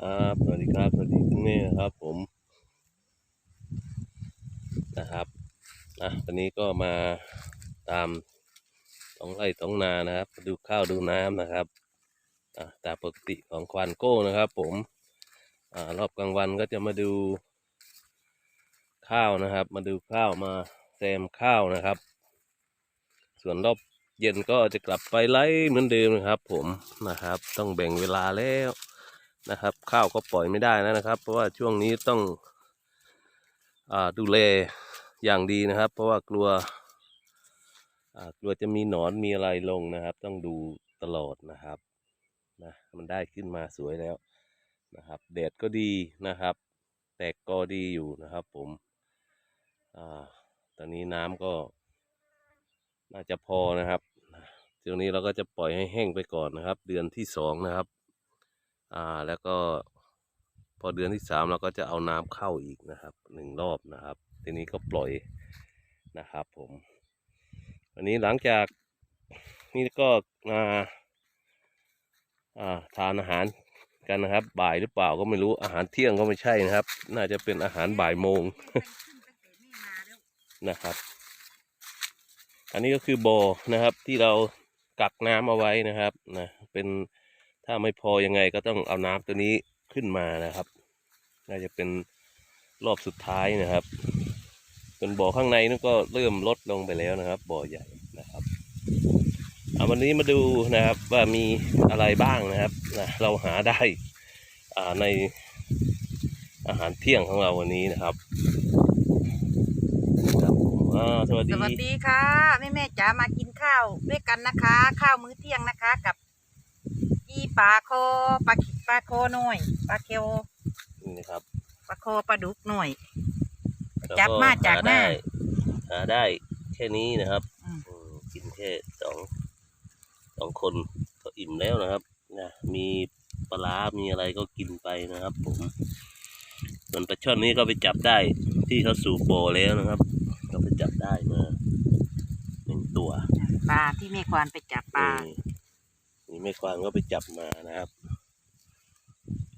ครับสวัสดีครับสวัสดีคุณแม่ครับ ผมนะครับอะวันนี้ก็มาตามท้องไร่ท้องนานะครับ ดูข้าวดูน้ำนะครับอะตามปกติของควานโก้นะครับ ผมอ่ารอบกลางวันก็จะมาดูข้าวนะครับ มาดูข้าวมาแซมข้าวนะครับ ส่วนรอบเย็นก็จะกลับไปไล่เหมือนเดิมนะครับ ผมนะครับ ต้องแบ่งเวลาแล้ว นะครับ ข้าวก็ปล่อยไม่ได้แล้วนะครับ เพราะว่าช่วงนี้ต้องอดูแลอย่างดีนะครับ เพราะว่ากลัวกลัวจะมีหนอนมีอะไรลงนะครับ ต้องดูตลอดนะครับนะมันได้ขึ้นมาสวยแล้วนะครับแดดก็ดีนะครับ แตกกอดีอยู่นะครับผมอ่าตอนนี้น้ำก็ น่าจะพอนะครับช่วงนี้เราก็จะปล่อยให้แห้งไปก่อนนะครับ เดือนที่สองนะครับ อ่าแล้วก็พอเดือนที่สามเราก็จะเอาน้ำเข้าอีกนะครับหนึ่งรอบนะครับ ทีนี้ก็ปล่อยนะครับ ผม วันนี้หลังจากนี่ก็มาอ่าทานอาหารกันนะครับ บ่ายหรือเปล่าก็ไม่รู้อาหารเที่ยงก็ไม่ใช่นะครับ น่าจะเป็นอาหารบ่ายโมงนะครับ อันนี้ก็คือบ่อนะครับที่เรากักน้ำเอาไว้นะครับนะเป็น ถ้าไม่พอยังไงก็ต้องเอาน้ำตัวนี้ขึ้นมานะครับ น่าจะเป็นรอบสุดท้ายนะครับเป็นบ่อข้างในนั่นก็เริ่มลดลงไปแล้วนะครับ บ่อใหญ่นะครับเอาวันนี้มาดูนะครับว่ามีอะไรบ้างนะครับนะเราหาได้าในอาหารเที่ยงของเราวันนี้นะครับสวัสดีสวัสดีค่ะแม่แม่จ๋ามากินข้าวด้วยกันนะคะ ข้าวมื้อเที่ยงนะคะ กับ จีปลาโคปลาขิปลาโคหน่อยปลาเคียวนี่นะครับปลาโคปลาดุกหน่อยแล้วจับมาจากหน้าได้หาได้แค่นี้นะครับอืมอืมกินแค่สองสองคนก็อิ่มแล้วนะครับนะมีปลาร้ามีอะไรก็กินไปนะครับผมส่วนปลาช่อนนี้ก็ไปจับได้ที่เขาสูบโบอแล้วนะครับ ก็ไปจับได้มาหนึ่งตัวปลาที่แม่ควานไปจับปลานี่นี่ แม่ควานก็ไปจับมานะครับ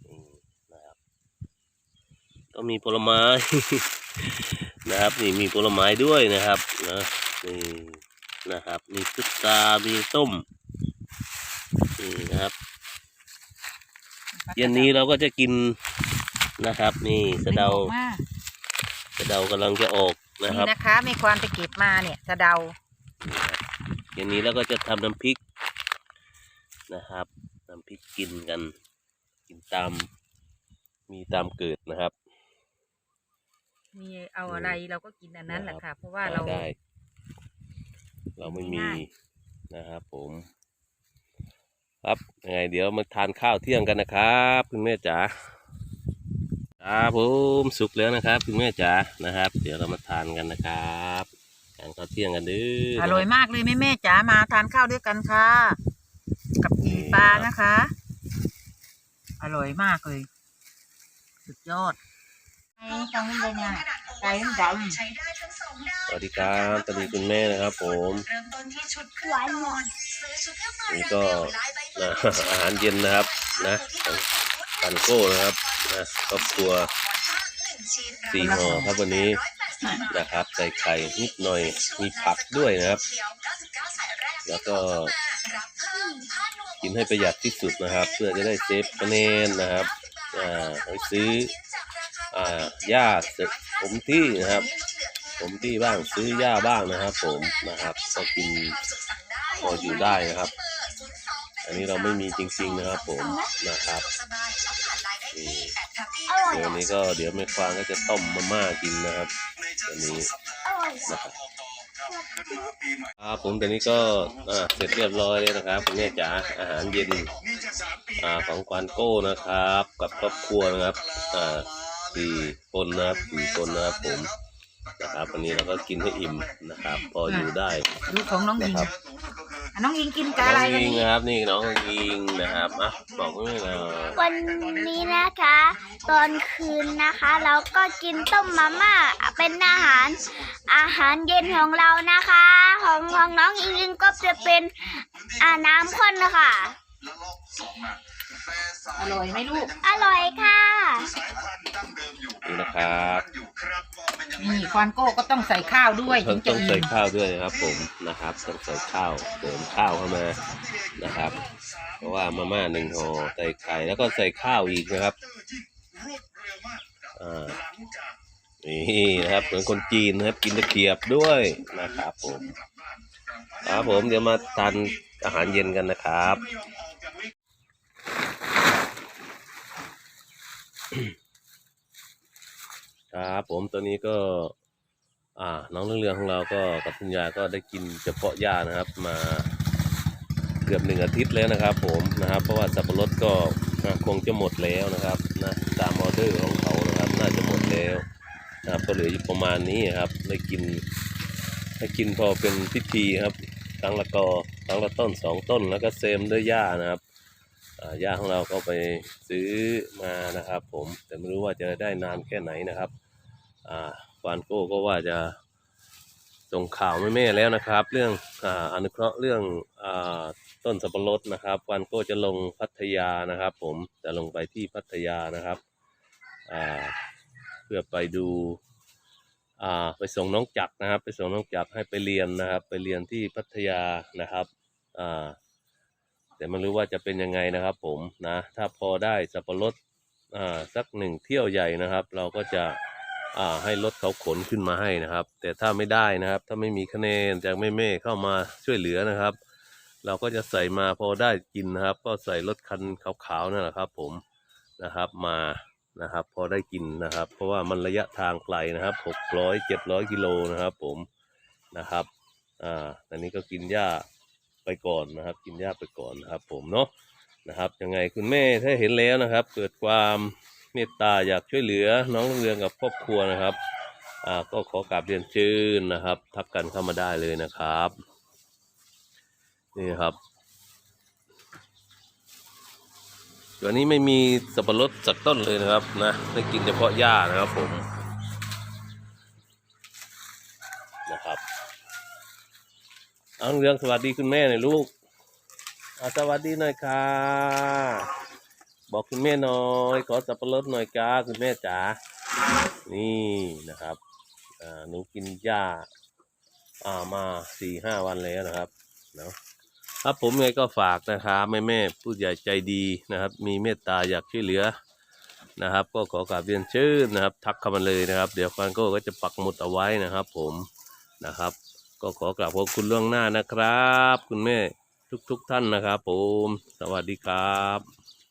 นี่นะครับ ก็มีผลไม้นะครับ นี่มีผลไม้ด้วยนะครับนะนี่นะครับ มีพุทรามีส้มนี่นะครับ เย็นนี้เราก็จะกินนะครับ นี่สะเดาไม่ออกมาสะเดากำลังจะออกนะคนี่รับนะคะแม่ควานไปเก็บมาเนี่ยสะเดานี่ครับเย็นนี้เราก็จะทำน้ำพริก นะครับน้ำพริกกินกัน กินตาม มีตามเกิดนะครับ มีเอาอะไรเราก็กินอันนั้นแหละค่ะ เพราะว่าหเราได้ เราไม่มีง่ายนะครับผมครับยังไงเดี๋ยวมาทานข้าวเที่ยงกันนะครับ คุณแม่จ๋าครับผมสุกแล้วนะครับ คุณแม่จ๋านะครับ เดี๋ยวเรามาทานกันนะครับทานข้าวเที่ยงกันเด้อออร่อยมากเลยแม่แม่ๆจ๋ามาทานข้าวด้วยกันค่ะ กับจีปลานะคะ อร่อยมากเลย สุดยอดไอ้ตรงนี้เลยเนี่ยไก่ดำใช้ได้ทั้งสองด้านสวัสดีครับสวัสดีคุณแม่นะครับ ผมเริ่มต้นที่ชุดเครื่องนอนซื้อชุดเครื่องนอนนี่อย่างก็เดียวลายใบนะเฟิร์นอาหารเย็นนะครับนะของปันโก้นะครับนะครอบครัวสี่ห่อครับวันนี้นะครับใส่ไข่นิดหน่อยมีผักด้วยนะครับ แล้วก็ กินให้ประหยัดที่สุดนะครับ เพื่อจะได้เซฟคะแนนนะครับอ่าไปซื้ออ่าหญ้าผมที่นะครับ ผมที่บ้างซื้อหญ้าบ้างนะครับ ผมนะครับก็กินพออยู่ได้นะครับ อันนี้เราไม่มีจริง ๆนะครับ ผมนะครับเดี๋ยวนี้ก็เดี๋ยวแม่ควางก็จะต้มมาม่ากินนะครับอันนี้นะครับ ครับผมตอนนี้ก็อ่าเสร็จเรียบร้อยแล้วนะครับคุณแม่จ๋าอาหารเย็นอ่าของควานโก้นะครับ กับครอบครัวนะครับอ่าสี่คนนะครับสี่คนนะครับผมนะครับวันนี้เราก็กินให้อิ่มนะครับ พออยู่ได้ดูของน้องยิงนะครับ อะน้องยิงกินกับอะไรน้องวันยิงนี้นะครับนี่น้องยิงนะครับอะบอกไม่หน่อยวันนี้นะคะ ตอนคืนนะคะ เราก็กินต้มมาม่าเป็นอาหาร อาหารเย็นของเรานะคะ ของของน้องอิงอิงก็จะเป็นอาน้ำข้นนะคะแล้วร อบสองอะแต่อร่อยไหมลูก อร่อยค่ะ นี่นะครับนี่ควานโก้ก็ต้องใส่ข้าวด้วยถึต้องงจะต้องอิ่ใส่มข้าวด้วยนะครับ ผมนะครับต้องใส่ข้าวเติมข้าวเข้ามานะครับ เพราะว่ามาม่าหนึ่งห่อใส่ไข่แล้วก็ใส่ข้าวอีกนะครับอ่านี่นะครับเหมือนคนจีนนะครับกินตะเกียบด้วยนะครับผมครับผมเดี๋ยวมาทานอาหารเย็นกันนะครับ ครับผมตอนนี้ก็ อ่า น้องเรื่องเรืองของเราก็กับคุณยายก็ได้กินเฉพาะหญ้านะครับ มาเกือบหนึ่งอาทิตย์แล้วนะครับ ผมนะครับ เพราะว่าสับปะรดก็คงจะหมดแล้วนะครับนะตามออเดอร์ของเขานะครับ น่าจะหมดแล้วนะครับก็เหลืออยู่ประมาณนี้ครับได้กินได้กินพอเป็นพิธีครับครั้งละกอครั้งละต้นสองต้นแล้วก็เซมด้วยหญ้านะครับ อ่าของเราก็ไปซื้อมานะครับ ผมแต่ไม่รู้ว่าจะได้นานแค่ไหนนะครับฟานโก้ก็ว่าจะส่งข่าวแม่ๆแล้วนะครับ เรื่องออนุเคราะห์เรื่องอต้นสับปะรดนะครับฟานโก้จะลงพัทยานะครับ ผมจะลงไปที่พัทยานะครับเพื่อไปดูไปส่งน้องจักรนะครับ ไปส่งน้องจักรให้ไปเรียนนะครับ ไปเรียนที่พัทยานะครับอ่า แต่ไม่รู้ว่าจะเป็นยังไงนะครับผมนะถ้าพอได้สับปะรดอ่าสักหนึ่งเที่ยวใหญ่นะครับ เราก็จะอ่าให้รถเขาขนขึ้นมาให้นะครับ แต่ถ้าไม่ได้นะครับ ถ้าไม่มีคะแนนจากแม่เม่ๆเข้ามาช่วยเหลือนะครับ เราก็จะใส่มาพอได้กินนะครับ ก็ใส่รถคันขาวๆนั่นแหละครับ ผมนะครับมานะครับ พอได้กินนะครับ เพราะว่ามันระยะทางไกลนะครับหกร้อยเจ็ดร้อยกิโลนะครับ ผมนะครับอ่าอันนี้ก็กินหญ้า ไปก่อนนะครับ กินหญ้าไปก่อนนะครับ ผมเนาะนะครับยังไงคุณแม่ถ้าเห็นแล้วนะครับ เกิดความเมตตาอยากช่วยเหลือน้องเรืองกับครอบครัวนะครับอ่าก็ขอกราบเรียนเชิญนะครับ ทักกันเข้ามาได้เลยนะครับนี่ครับตัวนี้ไม่มีสับปะรดสักต้นเลยนะครับนะได้กินเฉพาะหญ้านะครับผมนะครับเอาเรืองสวัสดีคุณแม่หน่อยลูกสวัสดีหน่อยค่ะ บอกคุณแม่หน่อย ขอสับปะรดหน่อยจ้าคุณแม่จ๋า นี่นะครับหนูกินหญ้าอ่ามาสี่ห้าวันแล้วนะครับเนาะครับผมไงก็ฝากนะครับแม่แม่ผู้ใหญ่ใจดีนะครับ มีเมตตาอยากช่วยเหลือนะครับ ก็ขอกราบเรียนเชิญนะครับ ทักเข้ามาเลยนะครับ เดี๋ยวฟันโก้ก็จะปักหมุดเอาไว้นะครับ ผมนะครับ ก็ขอกราบขอบคุณล่วงหน้านะครับ คุณแม่ทุกๆท่านนะครับผม สวัสดีครับ